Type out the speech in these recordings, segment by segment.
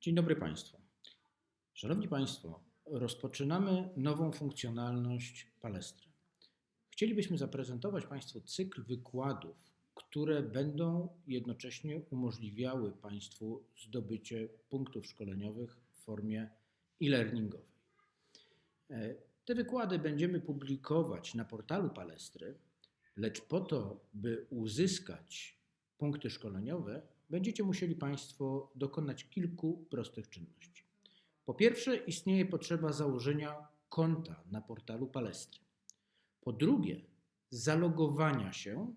Dzień dobry Państwu. Szanowni Państwo, rozpoczynamy nową funkcjonalność Palestry. Chcielibyśmy zaprezentować Państwu cykl wykładów, które będą jednocześnie umożliwiały Państwu zdobycie punktów szkoleniowych w formie e-learningowej. E, Te wykłady będziemy publikować na portalu Palestry, lecz po to, by uzyskać punkty szkoleniowe, będziecie musieli Państwo dokonać kilku prostych czynności. Po pierwsze, istnieje potrzeba założenia konta na portalu Palestry. Po drugie, zalogowania się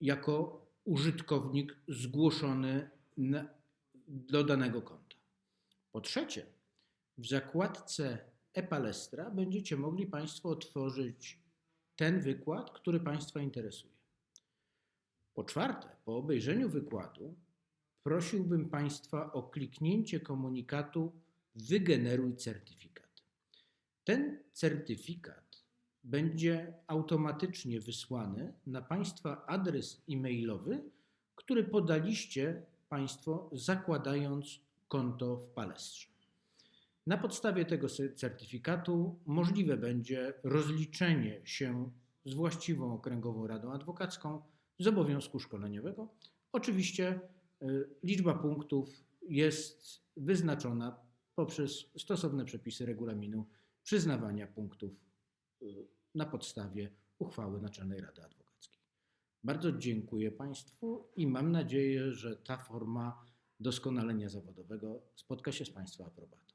jako użytkownik zgłoszony do danego konta. Po trzecie, w zakładce e-Palestra będziecie mogli Państwo otworzyć ten wykład, który Państwa interesuje. Po czwarte, po obejrzeniu wykładu prosiłbym Państwa o kliknięcie komunikatu Wygeneruj certyfikat. Ten certyfikat będzie automatycznie wysłany na Państwa adres e-mailowy, który podaliście Państwo zakładając konto w Palestrze. Na podstawie tego certyfikatu możliwe będzie rozliczenie się z właściwą okręgową radą adwokacką z obowiązku szkoleniowego. Oczywiście y, liczba punktów jest wyznaczona poprzez stosowne przepisy regulaminu przyznawania punktów y, na podstawie uchwały Naczelnej Rady Adwokackiej. Bardzo dziękuję Państwu i mam nadzieję, że ta forma doskonalenia zawodowego spotka się z Państwa aprobatą.